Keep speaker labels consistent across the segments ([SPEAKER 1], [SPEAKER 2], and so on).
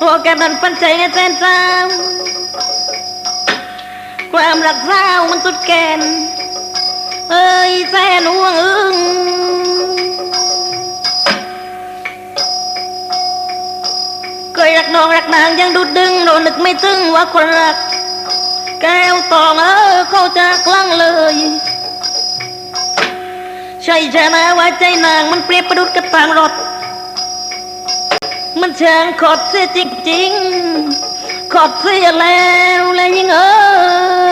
[SPEAKER 1] โอ้แกมันปันใจในแฟนสาวความรักสาวมันสุดแกน เอ้ยแฟนห่วงอึ้งเคยรักน้องรักนางยังดูดึงโดนนึกไม่ตึงว่าคนรัก แก้วตองเออเขาจะคลั่งเลยใช่ใช่ไหมว่าใจนางมันเปรียบประดุดกับทางรถ มันเชิงขอดเสียจริงๆ ขอดเสียแล้วแล้วยิ่งเออ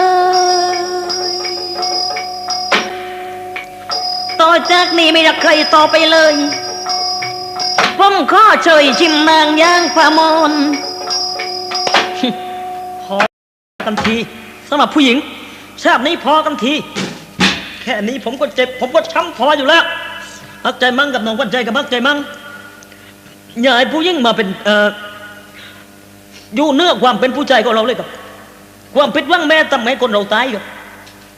[SPEAKER 1] ต่อจากนี้ไม่รักใครต่อไปเลยผมข้อเชยชิมนางย่างพามอน
[SPEAKER 2] พอกันทีสำหรับผู้หญิง ชาตินี้พอกันที แค่นี้ผมก็เจ็บ ผมก็ช้ำพออยู่แล้วมักใจมั่งกับน้องวันใจกับมักใจมั่ง อย่าให้ผู้หญิงมาเป็นเอ่ออยู่เนื้อความเป็นผู้ชายของเราเลยครับ ความผิดหวังแม้ทำให้คนเราตายครับ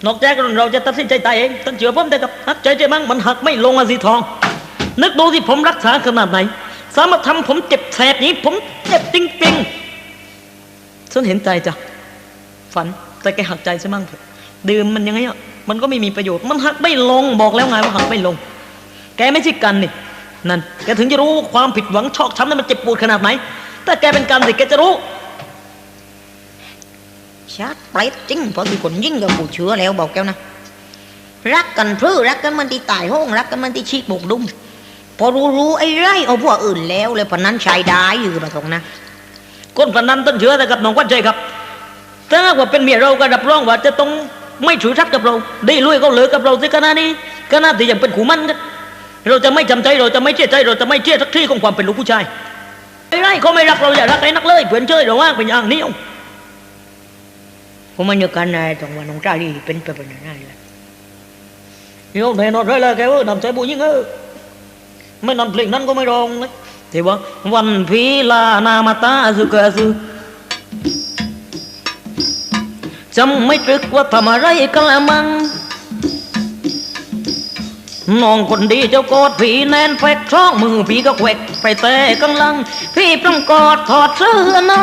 [SPEAKER 2] นอกจากเราจะตัดสินใจตายเองตั้งเชื่อผมได้ครับหักใจใจมั่งมันหักไม่ลงอะสีทอง นึกดูที่ผมรักษาขนาดไหน สามารถทำผมเจ็บแสบนี้ ผมเจ็บจริงๆฉันเห็นใจจ้ะฝันแต่แกหักใจใช่มั้งเถอะดื่มมันยังไงอะมันก็ไม่มีประโยชน์มันหักไม่ลงบอกแล้วไงว่าหักไม่ลง แกไม่ใช่กันนี่ นั่นแกถึงจะรู้ว่าความผิดหวังชอกช้ำนั้นมันเจ็บปวดขนาดไหน ถ้าแกเป็นกันสิแกจะรู้
[SPEAKER 1] ชัดเปรตจริงเพราะที่คนยิ่งกับผู้เชื่อแล้วบอกแก้วนะ รักกันพรื้รักกันมันที่ตายห้องรักกันมันที่ชีกบุกดุมพอรู้รู้ไอ้ไรเอาพวกอื่นแล้วเลยพนันชายได้อยู่ประตรงนะ
[SPEAKER 2] คนพนันต้นเชื้อแต่กับน้องกวันใจครับถ้าหากว่าเป็นเมียเราก็รับรองว่าจะต้องไม่ถือทัดกับเรา ได้ลุยก็เหลือกับเราสิขนาดนี้ขนาดที่ยังเป็นขู่มันกัน เราจะไม่จำใจเราจะไม่เชื่อใจ เราจะไม่เชื่อทักที่ของความเป็นลูกผู้ชายไอ้ไรเขาไม่รักเราอย่ารักไอ้นักเลยเพื่อเชยเราว่างเป็นอย่างนี้เอา
[SPEAKER 1] ผมมันอยู่กันนะตรงวันน้องจ้าดีเป็นไปเป็นอย่างนั้นเลย
[SPEAKER 2] เดี๋ยวแน่นอนเลยละแกเออนำใจบุญยิ่งเออไม่นำเพลงนั้นก็ไม่ร้องเลยแต่ว่าวันพีลานามาตาสุกสุจำไม่ตรึกว่าทำอะไรกันละมัง น้องคนดีเจ้ากอดผีแน่นแฟกช่องมือผีก็แขวกไปแต่กังลัง พี่พร้อมกอดถอดเสื้อใน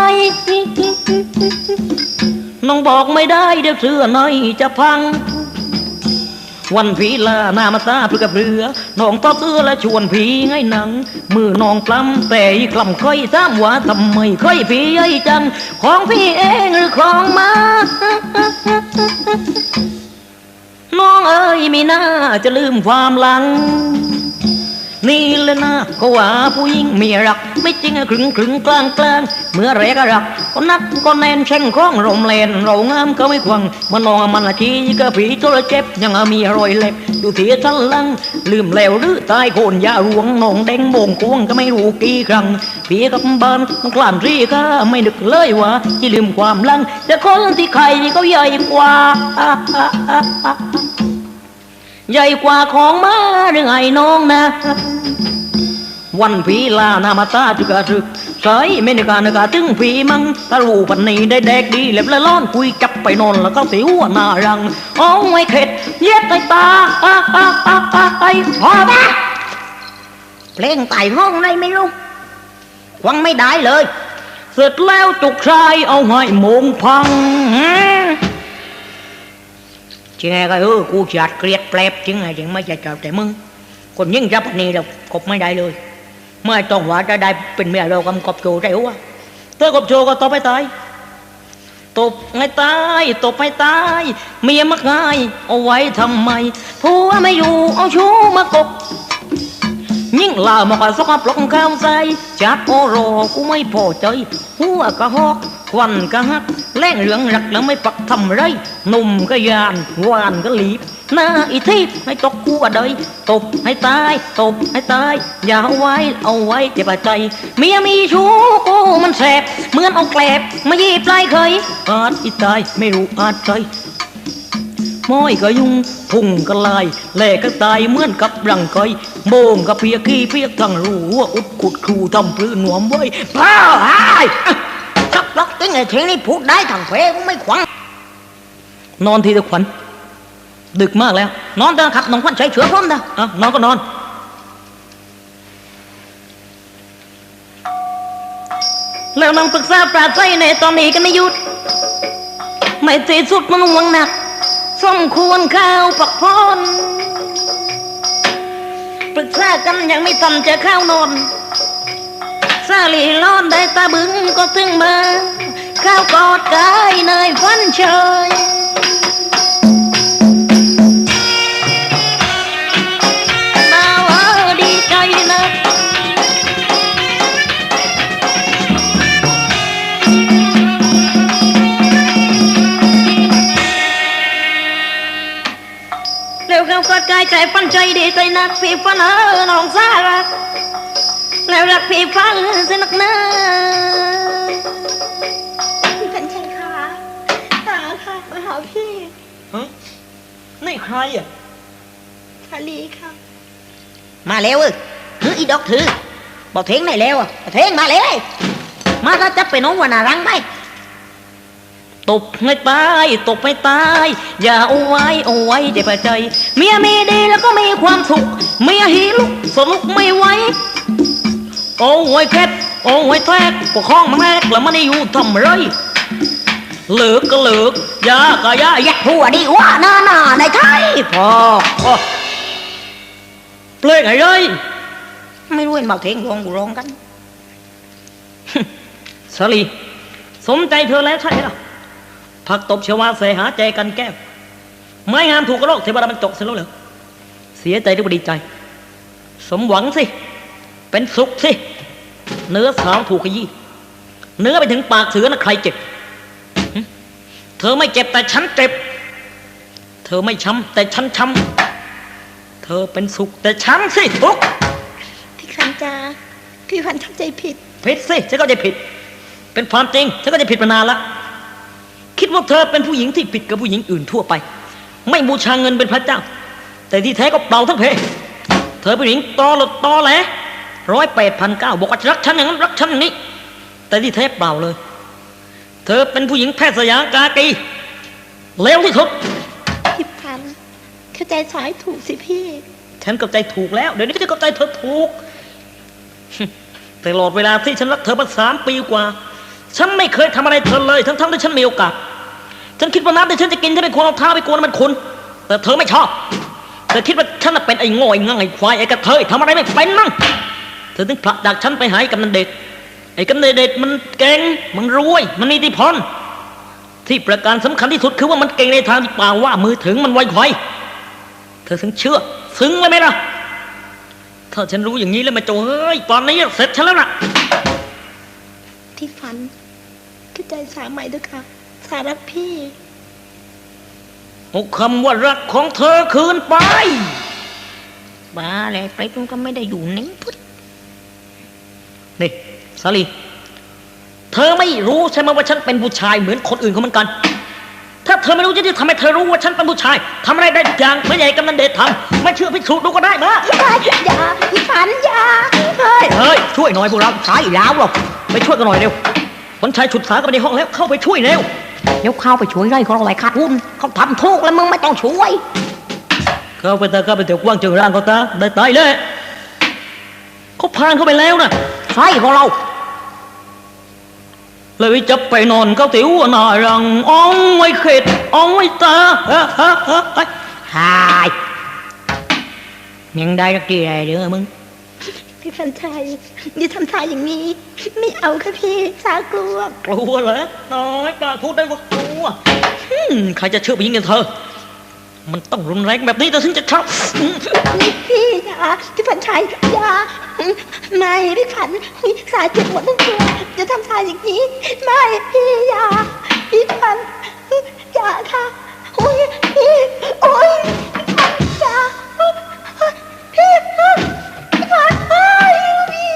[SPEAKER 2] น้องบอกไม่ได้เดี๋ยวเสื้อในจะพัง วันผีลานามาตาเพื่อกับเรือน้องต่อเสื้อและชวนผีไงหนัง มือน้องกล้ำแต่อีกลำค่อยซ้ำว่าทำไมค่อยผีไอ้จัง ของพี่เองหรือของมา มีหน้าจะลืมความหลัง นี่แหละนะก็ว่าผู้หญิงมีรัก ไม่จริงอะครึงครึงกลางกลางเมื่อแรกก็รัก ก็นักก็แน่นแช่งคล้องรมแลนเรางามก็ไม่ควังมันนองมันละทีก็ผีตัวเจ็บ ยังมีรอยเล็บอยู่ที่สันลัง ลืมแล้วหรือตายโคนยาหลวงนองแดงโมงควงก็ไม่รู้กี่ครั้งผีกับบ้านมันกลั่นรีก็ไม่นึกเลยว่าที่ลืมความลัง แต่คนที่ใครเขาใหญ่กว่า ใหญ่กว่าของมาหรือไงน้องนะ วันผีลานามาตาจุกะรึกใส่ไม่นึกานึกาถึงผีมังตาลูปันนี้ได้แดกดีเล็บละล้อนคุยจับไปนอนแล้วก็สิวหน้ารังโอ้ไม่เข็ด เย็ดไตตาอะอะอะอะไอ้พอปะ
[SPEAKER 1] เพลงไต่ห้องได้ไม่รู้ฟังไม่ได้เลย
[SPEAKER 2] เสร็จแล้วจุกชายเอาให้โมงพัง
[SPEAKER 1] จริงไงก็เออกูจัดเกลียดแปลบจริงไงจริงไม่ใช่จับแต่มึงคนยิ่งจับนนี้เรากบไม่ได้เลยไม่ต้องหวาจะได้เป็นเมียเรากำกบโจได้หัว
[SPEAKER 2] เธอกบโชก็ตบไปตายตบให้ตายตบให้ตายเมียมักง่ายเอาไว้ทำไม
[SPEAKER 1] ผัวไม่อยู่เอาชู้มากบ
[SPEAKER 2] ยิ่งลามากสกปรกข้ามใจจัดโอโรกูไม่พอใจหัวกะฮอก ควันกะฮักแล่งเหลืองรักแล้วไม่ปักทำไรหนุ่มก็ยานหวานก็หลีบหน้าอีทิพให้ตกกูอะเดยตบให้ตายตบให้ตาย อย่าเอาไว้เอาไว้เจ็บใจ
[SPEAKER 1] เมียมีชู้กูมันแสบเหมือนเอาแกลบมายีบไล่เคย
[SPEAKER 2] อาจอีตายไม่รู้อาจใจม้อยก็ยุงพุ่งก็ลายแหลกก็ตายเหมือนกับรังไกอยโบงก็เพียกขี้เพียกทั้งรู้ว่าอุดขุดครูทำปื้นหนวมไว้พ้าหาย
[SPEAKER 1] ลักติ้งไอ้เทงนี่พูดได้ทางเพกูไม่ขวาง
[SPEAKER 2] นอนทีเดียวขวัญดึกมากแล้ว
[SPEAKER 1] นอนเถอะครับน้องควันใช้เชื้อพร้อมนะ
[SPEAKER 2] อะนอนก็นอน แล้วนั่งปรึกษาปราศัยในตอนนี้ก็ไม่หยุด ไม่ตีสุดมันหวงหนักสมควรข้าวปักพรปรึกษากันยังไม่ทันจะเข้านอน ซาลีร้อนได้ตาบึงก็ถึงมาข้าวกอดกายเนยฟัน เชยดาวเออดีใจนะเร็วเข้ากอดกายใจฟันใจดีใจนักพี่ฟันเออน้องสารักแล้วรักพี่ฟันสนักหนา
[SPEAKER 3] พี่พันชัยคะหาค่ะมาหาพี่
[SPEAKER 2] ฮะนี่ใครอะ
[SPEAKER 3] ชาลีค่ะ
[SPEAKER 1] มาแล้วเออถืออีดอกถือบอกเทงไหนแล้วอะบอกเทงมาเลย มาถ้าจะไปน้องวันนารังไป
[SPEAKER 2] ตบให้ตายตบให้ตาย อย่าเอาไว้เอาไว้เจ็บใจ เมียมีดีแล้วก็มีความสุข เมียหีลุกสนุกไม่ไหว โอ้ยเพชรโอ้ยแทกปกครองมันแรกแล้วมันอยู่ทำไรเหลือกก็เหลือกยาก็ยาอยา
[SPEAKER 1] หัวดีว่าหน้าหน้าในไทยพอ
[SPEAKER 2] โอ้เปลงไงเลย
[SPEAKER 1] ไม่รู้เห็นบอกเทงร้องกูร้องกัน
[SPEAKER 2] สาลีสมใจเธอแล้วใช่ไหมล่ะผักตบเชวาเสหาใจกันแก้วไม่งามถูกกระโรคเทวดามันจกเสียแล้วเหรอเสียใจหรือว่าดีใจ สมหวังสิ เป็นสุขสิเนื้อสาวถูกขยี้เนื้อไปถึงปากเสือนะใครเจ็บหึเธอไม่เจ็บแต่ฉันเจ็บ เธอไม่ช้ำแต่ฉันช้ำเธอเป็นสุขแต่ฉันสิทุกข์
[SPEAKER 3] พี่พันจาพี่พันเข้าใจผิด
[SPEAKER 2] ผิดสิฉันก็จะผิด เป็นความจริงฉันก็จะผิดมานานละคิดว่าเธอเป็นผู้หญิงที่ผิดกับผู้หญิงอื่นทั่วไป ไม่บูชาเงินเป็นพระเจ้า แต่ที่แท้ก็เปล่าทั้งเพ เธอเป็นผู้หญิงตอหลดตอแหล ร้อยแปดพันเก้าบอกว่ารักฉันอย่างนั้นรักฉันอย่างนี้ แต่ที่แท้เปล่าเลย เธอเป็นผู้หญิงแพทย์สยามกากีเลวที่สุด
[SPEAKER 3] พี่พันเข้าใจสายถูกสิพี่
[SPEAKER 2] ฉันกับใจถูกแล้ว เดี๋ยวนี้ก็จะกับใจเธอถูกตลอดเวลาที่ฉันรักเธอมาสามปีกว่า ฉันไม่เคยทำอะไรเธอเลย ทั้งๆที่ฉันมีโอกาส ฉันคิดว่าน้ำที่ฉันจะกินฉันเป็นคนเอาเท้าไปกวนมันคุณแต่เธอไม่ชอบ เธอคิดว่าฉันน่ะเป็นไอ้โง่ไอ้งั่งไอ้ควายไอ้กระเทยทำอะไรไม่เป็นมั่ง เธอถึงผลักดักฉันไปหาไอ้กำนันเดชไอ้กำนันเดชมันเก่งมันรวย มันมีอิทธิพลที่ประการสำคัญที่สุดคือว่ามันเก่งในทางที่ป่าว่ามือถึงมันไวไวเธอถึงเชื่อซึ้งเลยไหมล่ะถ้าฉันรู้อย่างนี้แล้วมาโจเฮ้ยตอนนี้เสร็จฉันแล้วนะ
[SPEAKER 3] พี่พันเข้าใจสาใหม่ด้วยค่ะสารักพี่
[SPEAKER 2] เอาคำว่ารักของเธอคืนไป
[SPEAKER 1] บ้าเลยไปมันก็ไม่ได้อยู่นิ่งพุทธ
[SPEAKER 2] นี่ สาลีเธอไม่รู้ใช่ไหมว่าฉันเป็นผู้ชายเหมือนคนอื่นเขาเหมือนกัน ถ้าเธอไม่รู้จะทำให้เธอรู้ว่าฉันเป็นผู้ชายทำอะไรได้ทุกอย่างไม่ใหญ่กำนันเดชทำไม่เชื่อพิสูจน์ดูก็ได้มา
[SPEAKER 3] อย่าพี่พันอย่าเฮ้ย
[SPEAKER 2] เฮ้ยช่วยหน่อยพวกเรา
[SPEAKER 1] ใช่แล้วหรอก
[SPEAKER 2] ไปช่วยกันหน่อยเร็วคนชายฉุดสากันไปในห้องแล้วเข้าไปช่วยเร็ว
[SPEAKER 1] เดี๋ยวเข้าไปช่วยไร่เขาอะไรขาดหุ้นเขาทำถูกแล้วมึงไม่ต้องช่วย
[SPEAKER 2] เข้าไปเถอะเข้าไปเถอะกว้างเจอร่างเขาตาได้ตายเลยเขาพานเข้าไปแล้วนะ
[SPEAKER 1] ใช่ของเรา
[SPEAKER 2] เลยจะไปนอนเก้าติ๋วหน่ารังอ้องไว้เข็ดอ้องไว้ตาฮะฮะฮะฮะ
[SPEAKER 1] หายยังได้รักดีอะไรเด้อมึง
[SPEAKER 3] พี่พันชัยอย่าทำท่าอย่างนี้ ไม่เอาค่ะพี่สากลัว
[SPEAKER 2] กลัวเหรอน้อยกล้าพูดได้ว่ากลัวอืมใครจะเชื่อผู้หญิงอย่างเธอ มันต้องรุนแรงแบบนี้แต่ฉันจะชอบอืม
[SPEAKER 3] นี่พี่อย่าพี่พันชัยยาไม่พี่พันอุ๊ยเจ็บหมดทั้งตัวจะทำท่าอย่างนี้ ไม่พี่ยาพี่พันอย่าค่ะโอ้ยพี่โอ้ยยาพี่พี่พันโอ้ยพี่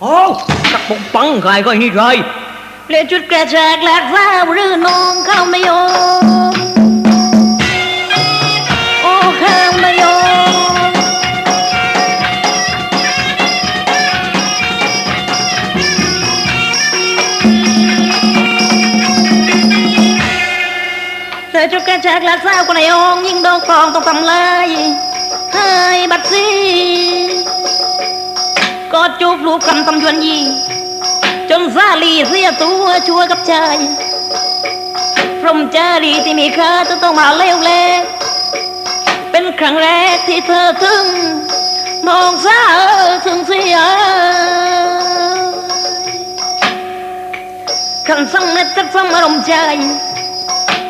[SPEAKER 2] โอ้กับปงปังใครก็ไอ้นี่ไเรี
[SPEAKER 1] ยนจุดกระแจกแหลกฟ้าหรือน้องเข้าไม่โยมโอ้เข้าไม่โยมเรียจุดกระแจกแหลกฟ้าคนไหนอง ยิ่งดอกลองต้องทำลายให้บัดซีก
[SPEAKER 3] อดจูบลูกกันตำยวนยี จนซาลีเสียตัวช่วยกับชายพรมจารีที่มีค่าจะต้องมาเลวแลเป็นครั้งแรกที่เธอถึง มองซาถึงเสียคำสั่งเม็ดจักสังอารมณ์ใจ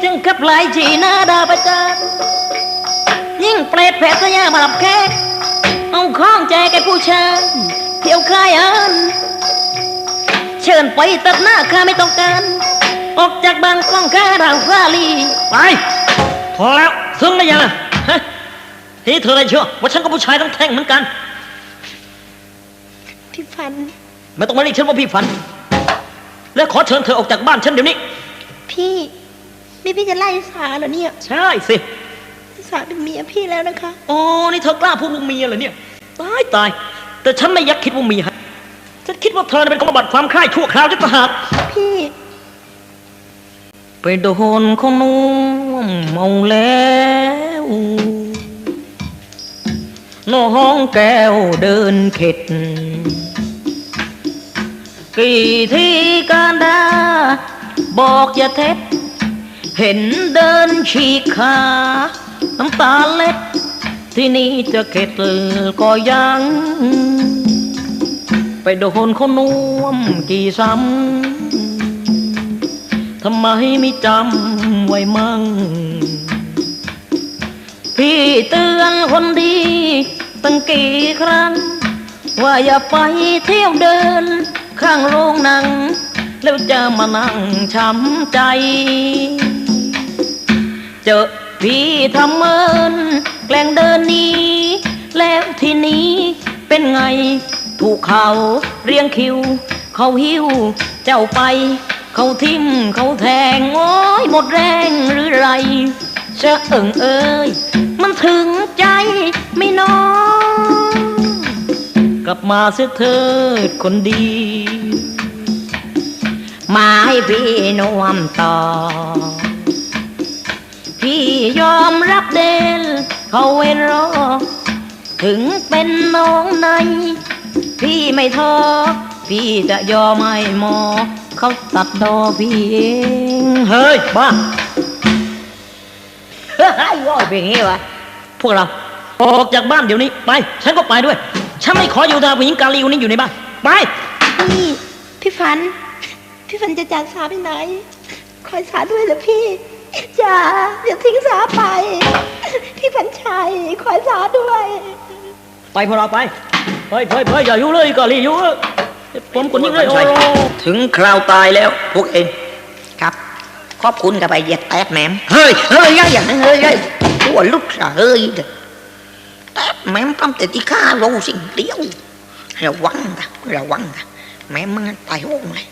[SPEAKER 3] จึงขับไล่จีหน้าดาประจานยิ่งเปรตแผลทะยามาหลับแขกเอาข้องใจแกผู้ชายเที่ยวคายอัน เชิญไปตัดหน้าข้าไม่ต้องการ ออกจากบ้านกล้องข้าดาวซาลี
[SPEAKER 2] ไป พอแล้วซึ้งได้ยังอะฮะทีนี้เธออะไรเชื่อว่าฉันก็ผู้ชายต้องแท่งเหมือนกัน
[SPEAKER 3] พี่ฟัน
[SPEAKER 2] ไม่ต้องมาเรียกฉันว่าพี่ฝัน และขอเชิญเธอออกจากบ้านฉันเดี๋ยวนี้
[SPEAKER 3] พี่ นี่พี่จะไล่สาเหรอเนี่ย
[SPEAKER 2] ใช่สิ
[SPEAKER 3] สาเป็นเมียพี่แล้วนะคะ
[SPEAKER 2] อ๋อ นี่เธอกล้าพูดว่าเมียเหรอเนี่ย ตายตาย แต่ฉันไม่อยักคิดว่าเมียฮะฉัน คิดว่าเธอน่ะเป็นคนบำบัดความคล้ายชั่วคราวจะตหาก
[SPEAKER 3] พี่
[SPEAKER 2] ไปโดนคนนู้นเมาแล้วน้องแก้วเดินเข็ด กี่ที่การดา บอกอย่าเท็จ เห็นเดินฉีกขา น้ำตาเล็ด ที่นี่จะเข็ดก็ยัง ไปโดนคนน่วมกี่ซ้ำทำไมไม่จำไว้มั่ง พี่เตือนคนดีตั้งกี่ครั้ง ว่าอย่าไปเที่ยวเดิน ข้างโรงหนัง แล้วจะมานั่งช้ำใจ เจอพี่ทำเมินแกล้งเดินนี้ แล้วทีนี้เป็นไง ถูกเขาเรียงคิว เขาหิวเจ้าไป เขาทิ่มเขาแทงโอ้ยหมดแรงหรือไรเชะเอิงเอ้ยมันถึงใจไม่น้อยกลับมาเสียเถิดคนดี
[SPEAKER 1] มาให้พี่นวมต่อ
[SPEAKER 3] พี่ยอมรับเดนเขาเว้นรอถึงเป็นน้องใน พี่ไม่ท้อพี่จะยอมให้หมอ เขาตัดดอพี่เอง
[SPEAKER 2] เฮ้ยบ้า
[SPEAKER 1] เฮ้ยว่าเป็นอย่างงี้วะ
[SPEAKER 2] พวกเราออกจากบ้านเดี๋ยวนี้ไป ฉันก็ไปด้วย ฉันไม่ขออยู่ทาผู้หญิงกาลีคนนี้อยู่ในบ้านไป
[SPEAKER 3] นี่ พี่ฟัน พี่ฟันจะจากสาไปไหน คอยสาด้วยเหรอพี่อย่าอย่าทิ้งสาไป พี่ฟันชัยคอยสาด้วย
[SPEAKER 2] ไปพวกเราไป ไปไปไปอย่าอยู่เลยกาลีอยู่เออผมคนยิ่งเลยโอ้โห
[SPEAKER 1] ถึงคราวตายแล้วพวกเองครับ ขอบคุณกับไปเหยียดแตกแหนมเฮ้ยเฮ้ยอย่างนั้นเฮ้ยเฮ้ยหัวลุกอะเฮ้ยเด้อแตกแหนมตั้งแต่ที่ข้าเราสิ่งเดียวระวังนะระวังนะแม่มึงตายโหงเลย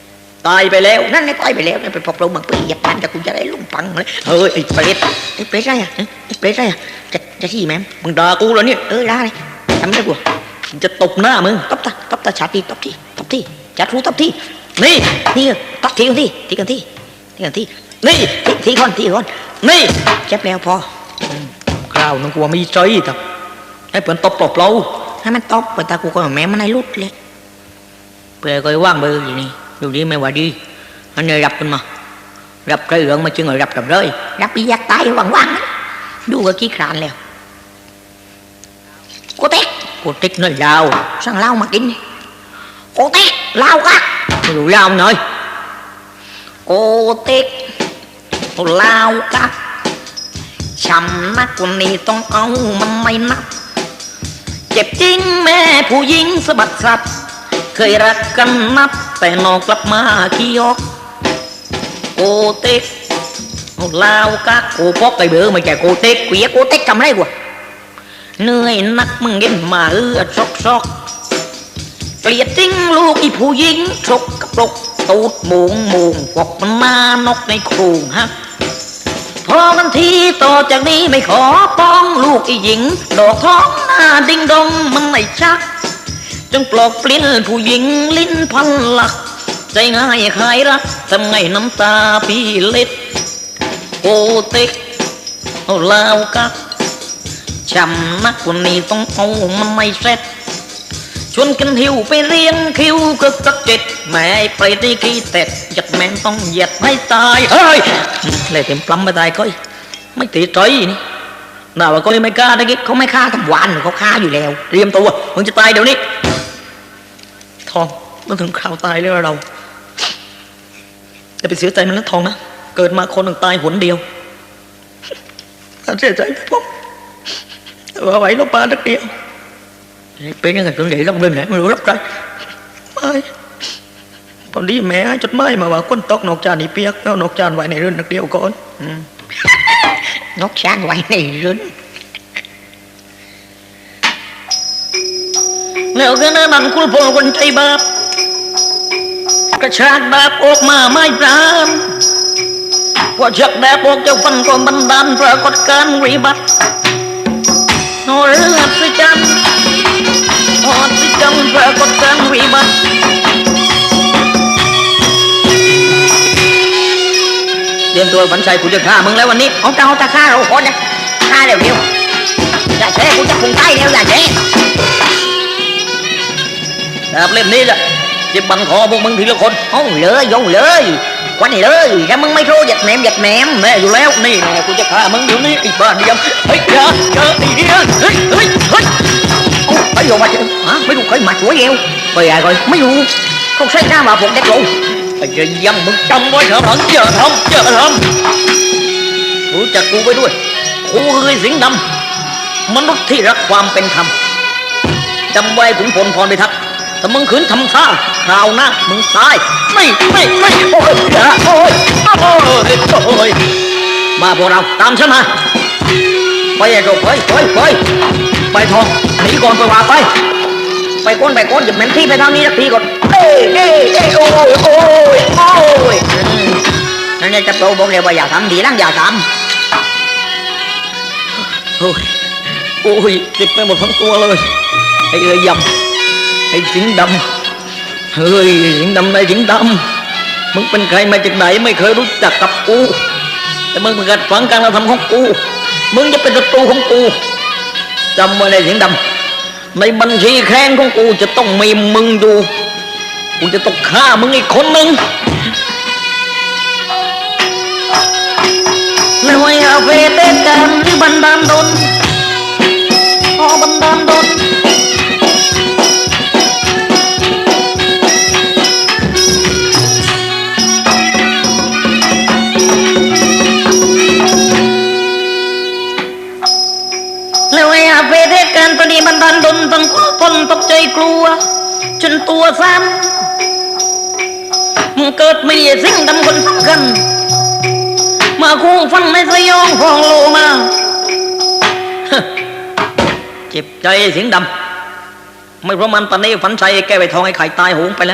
[SPEAKER 1] ตายไปแล้วนั่นไงตายไปแล้วนั่นไปพบเราเมืองปีเหยียบปันแต่กูจะได้ลุ่มปังเลยเฮ้ยไอ้เปรตไอ้เปรตอะไรอะไอ้เปรตอะไรอะจะจะที่แม่ม
[SPEAKER 2] มึงด่ากูเหรอเนี่ย
[SPEAKER 1] เออได้เลยทำได้กู
[SPEAKER 2] ผม จะตบหน้ามึง
[SPEAKER 1] ตบตาตบตาชาติตบที่ตบที่จัดรู้ตบที่นี่นี่ตบที่กันที่ที่กันที่ที่กันที่นี่ที่ที่คนที่คนนี่เจ็บแล้วพอ
[SPEAKER 2] คราวนึงกลัวมีใจแต่ให้เปิ่นตบปลอบเรา
[SPEAKER 1] ให้มันตบเปิดตากูก็แม่มันให้ลุดเลยเพื่อก็ว่างเบอร์อยู่นี่ดูดีไม่ว่าดีอันนี้รับขึ้นมารับ cái lượng mà chưa ngồi รับรับ rơi รับ đi giặc tay vàng vàng đu cái ký khàn lèo cô tét cô tét nó lao sang lao mà kín cô tét lao quá rồi lao nơi cô tét lao quá ช้ำนักคนนี้ต้องเอามันไม่นับเจ็บจริงแม่ผู้หญิงสะบัดสับเคยรักกันนับแต่นอกกลับมาขี้ยอกโกเต็กเอาลาวกะโกปอกไก่เบือไม่ใช่โกเต็กเกวียโกเต็กทำไรวะ เหนื่อยนักมึงเห็นมาเอือดซอกซอกเกลียดจริงลูกอีผู้หญิงชกกระปรกตูดโมงโมงพวกมันมานกในโครงฮักพอกันทีต่อจากนี้ไม่ขอป้องลูกอีหญิง ดอกท้องหน้าดิ้งดงมันไม่ชัก จงปลอกปลิ้นผู้หญิงลิ้นพันหลัก ใจง่ายขายรักทำไงน้ำตาพี่เล็ดโอเต็กเอาลาวกัก ช้ำนักคนนี้ต้องเอามันไม่เสร็จ
[SPEAKER 2] ชวนกันหิวไปเลี้ยงคิวกึกกักเจ็ดแม่ไปรตนี่ขี้เต็ดยัดแม่งต้องเหยียดให้ตายเฮ้ยเลยเต็มปล้ำไปตายก้อยไม่ตีใจนี่น่าว่าก้อยไม่กล้าได้กิ๊ก
[SPEAKER 1] เขาไม่ฆ่าทั้งวันเขาฆ่าอยู่แล้ว
[SPEAKER 2] เตรียมตัวมึงจะตายเดี๋ยวนี้ทองมันถึงคราวตายแล้วเราอย่าไปเสียใจมันนะทองนะเกิดมาคนหนึ่งตายหนเดียวเสียใจไหมผม ว่าไหวลบปลาตักเดียวเป็นยังไงตรงไหนต้องเล่นไหนไม่รู้รับใจไม่ตอนนี้แม่จดหมายมาว่าคนตกนกจานนี่เปียกแล้วนกจานไว้ในเรือนนักเดียวก่อน
[SPEAKER 1] นกชานไว้ในรื้น
[SPEAKER 2] แล้วก็นั้นมันคุณพลคนใจบาปกระชากดาบออกมาไม่ปรามว่าชักดาบออกเจ้าฟันก็บันดาลปรากฏการวิบัติ โนเรือสิจันโอสิจันปรากฏการณ์วิบัติเตรียมตัวฝันชัยกูจะฆ่ามึงแล้ววันนี้
[SPEAKER 1] เอาเจ้าตะฆ่าเราคนนะฆ่าเร็วเร็วอย่าเช่กูจะคงใต้แล้วอย่าเช่
[SPEAKER 2] ดาบเล่มนี้แหละจะบังคอพวกมึงทีละคน
[SPEAKER 1] เอาเลยเอาเลย ควันเลยถ้ามึงไม่รู้หยัดแหนมหยัดแหนม
[SPEAKER 2] แน่อยู่แล้วนี่แน่กูจะฆ่ามึงเดี๋ยวนี้ไอ้บ้านเดียมเฮ้ยเจอเจอไอ้เดียเฮ้ยเฮ้ยเฮ้ย
[SPEAKER 1] เอาไปโยมาเจอฮะไม่รู้เคยมาช่วยเอว
[SPEAKER 2] ไปไอ้ก่อน
[SPEAKER 1] ไม่รู้เขาใช้หน้ามาผมเด็กลง
[SPEAKER 2] ไอ้เดียมมึงจำไว้เถอะหลังเจอทำเจอทำรู้จักกูไว้ด้วยกูคือสิงห์ดำมนุษย์ที่รักความเป็นธรรมจำไว้ขุนพลพรพิทักษ์ ถ้ามึงขืนทำท่าคราวหน้ามึงตาย ไม่ไม่ไม่โอ้ยโอ้ยโอ้ยโอ้ยมาพวกเราตามฉันมาไปไอ้โจไปไปไปไปทองหนีก่อนไปว่าไป
[SPEAKER 1] ไปก้นไปก้นหยิบแหนที่ไปทางนี้สักทีก่อนเอ้ยเอ้ยเอ้ยโอ้ยโอ้ยโอ้ยนั่นไงจะโตบอกเลยว่าอย่าทำดีนั่งอย่าทำ
[SPEAKER 2] โอ้ยโอ้ยเจ็บไปหมดทั้งตัวเลยไอ้เอ้ยยำ ไอ้สิงดำเฮ้ยสิงดำนายสิงดำมึงเป็นใครมาจากไหนไม่เคยรู้จักกับกูแต่มึงมากัดฝังการกระทำของกูมึงจะเป็นศัตรูของกูจำไว้ในสิงดำในบัญชีแค้นของกูจะต้องมีมึงอยู่กูจะต้องฆ่ามึงอีกคนหนึ่ง
[SPEAKER 1] ไม่ว่าอาเวเตกันหรือบันดาลดนพอบันดาลดน
[SPEAKER 2] กใจกลัว จนตัวสั่นมึงเกิดไม่ได้สิ่งดำคนสำคัญมาคู่ฟันในสยองฟองโลมาเจ็บใจเสียงดำไม่เพราะมันตอนนี้ฝันใจแก้ไปทองไอ้ไข่ตายหงไปแล้ว